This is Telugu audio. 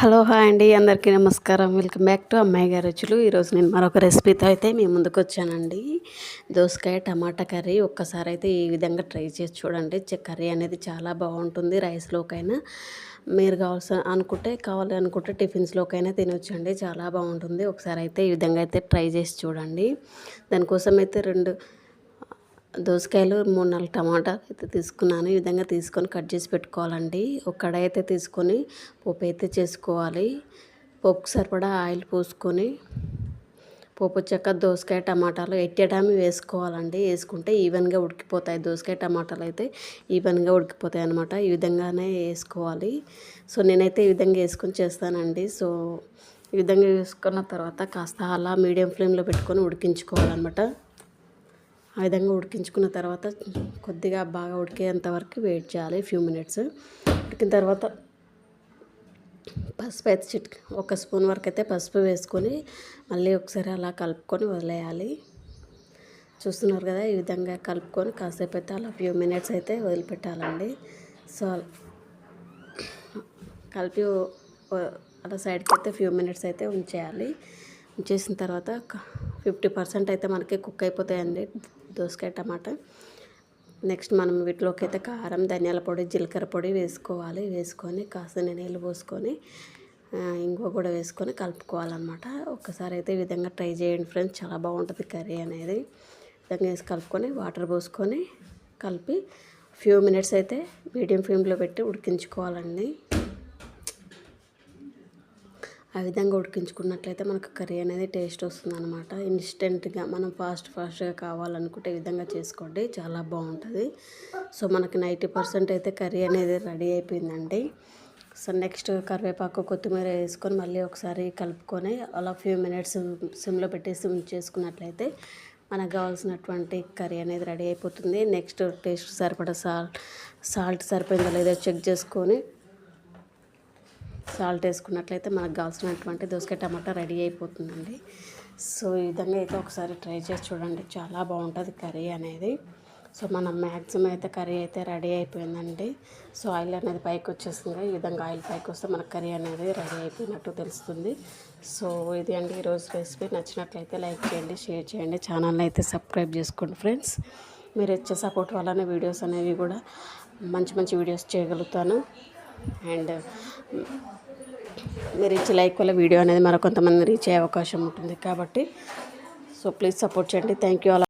హలో హాయ్ అండి అందరికీ నమస్కారం. వెల్కమ్ బ్యాక్ టు అమ్మాయి గారి రుచులు. ఈరోజు నేను మరొక రెసిపీతో అయితే మీ ముందుకు వచ్చానండి. దోసకాయ టమాటా కర్రీ ఒక్కసారి అయితే ఈ విధంగా ట్రై చేసి చూడండి. కర్రీ అనేది చాలా బాగుంటుంది రైస్లోకైనా. మీరు కావాల్సిన అనుకుంటే కావాలి అనుకుంటే టిఫిన్స్లోకైనా తినొచ్చండి. చాలా బాగుంటుంది. ఒకసారి అయితే ఈ విధంగా అయితే ట్రై చేసి చూడండి. దానికోసం అయితే రెండు దోసకాయలు మూడు నాలుగు టమాటా అయితే తీసుకున్నాను. ఈ విధంగా తీసుకొని కట్ చేసి పెట్టుకోవాలండి. ఒక కడాయి అయితే తీసుకొని పోపు అయితే చేసుకోవాలి. పోపు సరిపడా ఆయిల్ పోసుకొని పోపు వచ్చాక దోసకాయ టమాటాలు ఎట్టేటామి వేసుకోవాలండి. వేసుకుంటే ఈవెన్గా ఉడికిపోతాయి. దోసకాయ టమాటాలు అయితే ఈవెన్గా ఉడికిపోతాయి అనమాట ఈ విధంగానే వేసుకోవాలి. సో నేనైతే ఈ విధంగా వేసుకొని చేస్తానండి. సో ఈ విధంగా వేసుకున్న తర్వాత కాస్త అలా మీడియం ఫ్లేమ్లో పెట్టుకొని ఉడికించుకోవాలన్నమాట. ఆ విధంగా ఉడికించుకున్న తర్వాత కొద్దిగా బాగా ఉడికేంత వరకు వెయిట్ చేయాలి ఫ్యూ మినిట్స్ ఉడికిన తర్వాత పసుపు అయితే చిట్ ఒక స్పూన్ వరకు అయితే పసుపు వేసుకొని మళ్ళీ ఒకసారి అలా కలుపుకొని వదిలేయాలి. చూస్తున్నారు కదా ఈ విధంగా కలుపుకొని కాసేపు అయితే అలా ఫ్యూ మినిట్స్ అయితే వదిలిపెట్టాలండి. సో కలిపి అలా సైడ్కి అయితే ఫ్యూ మినిట్స్ అయితే ఉంచేయాలి. ఉంచేసిన తర్వాత ఫిఫ్టీ పర్సెంట్ అయితే మనకి కుక్ అయిపోతాయండి. దోసకాయ టమాటా. నెక్స్ట్ మనం వీటిలోకి అయితే కారం ధనియాల పొడి జీలకర్ర పొడి వేసుకోవాలి. వేసుకొని కాస్త నీళ్ళు పోసుకొని ఇంగువ కూడా వేసుకొని కలుపుకోవాలన్నమాట. ఒక్కసారి అయితే ఈ విధంగా ట్రై చేయండి ఫ్రెండ్స్. చాలా బాగుంటుంది కర్రీ అనేది. విధంగా వేసి కలుపుకొని వాటర్ పోసుకొని కలిపి ఫ్యూ మినిట్స్ అయితే మీడియం ఫ్లేమ్లో పెట్టి ఉడికించుకోవాలండి. ఆ విధంగా ఉడికించుకున్నట్లయితే మనకు కర్రీ అనేది టేస్ట్ వస్తుంది అనమాట ఇన్స్టెంట్గా మనం ఫాస్ట్ ఫాస్ట్గా కావాలనుకుంటే ఈ విధంగా చేసుకోండి. చాలా బాగుంటుంది. సో మనకి నైంటీ పర్సెంట్ అయితే కర్రీ అనేది రెడీ అయిపోయిందండి. సో నెక్స్ట్ కరివేపాకు కొత్తిమీర వేసుకొని మళ్ళీ ఒకసారి కలుపుకొని అలా ఫ్యూ మినిట్స్ సిమ్లో పెట్టేసి ఉంచేసుకున్నట్లయితే మనకు కావాల్సినటువంటి కర్రీ అనేది రెడీ అయిపోతుంది. నెక్స్ట్ టేస్ట్ సరిపడా సాల్ట్ సాల్ట్ సరిపోయిందో లేదో చెక్ చేసుకొని సాల్ట్ వేసుకున్నట్లయితే మనకు కావాల్సినటువంటి దోసకాయ టమాటా రెడీ అయిపోతుందండి. సో ఈ విధంగా అయితే ఒకసారి ట్రై చేసి చూడండి. చాలా బాగుంటుంది కర్రీ అనేది. సో మనం మ్యాక్సిమం అయితే కర్రీ అయితే రెడీ అయిపోయిందండి. సో ఆయిల్ అనేది పైకి వచ్చేసింది. ఈ విధంగా ఆయిల్ పైకి వస్తే మనకు కర్రీ అనేది రెడీ అయిపోయినట్టు తెలుస్తుంది. సో ఇది అండి ఈరోజు రెసిపీ. నచ్చినట్లయితే లైక్ చేయండి షేర్ చేయండి. ఛానల్ని అయితే సబ్స్క్రైబ్ చేసుకోండి ఫ్రెండ్స్. మీరు ఇచ్చే సపోర్ట్ వల్లనే వీడియోస్ అనేవి కూడా మంచి మంచి వీడియోస్ చేయగలుగుతాను. అండ్ మీరు ఇచ్చే లైక్ వల్ల వీడియో అనేది మరొంతమంది రీచ్ అయ్యే అవకాశం ఉంటుంది కాబట్టి సో ప్లీజ్ సపోర్ట్ చేయండి. థ్యాంక్ యూ అలా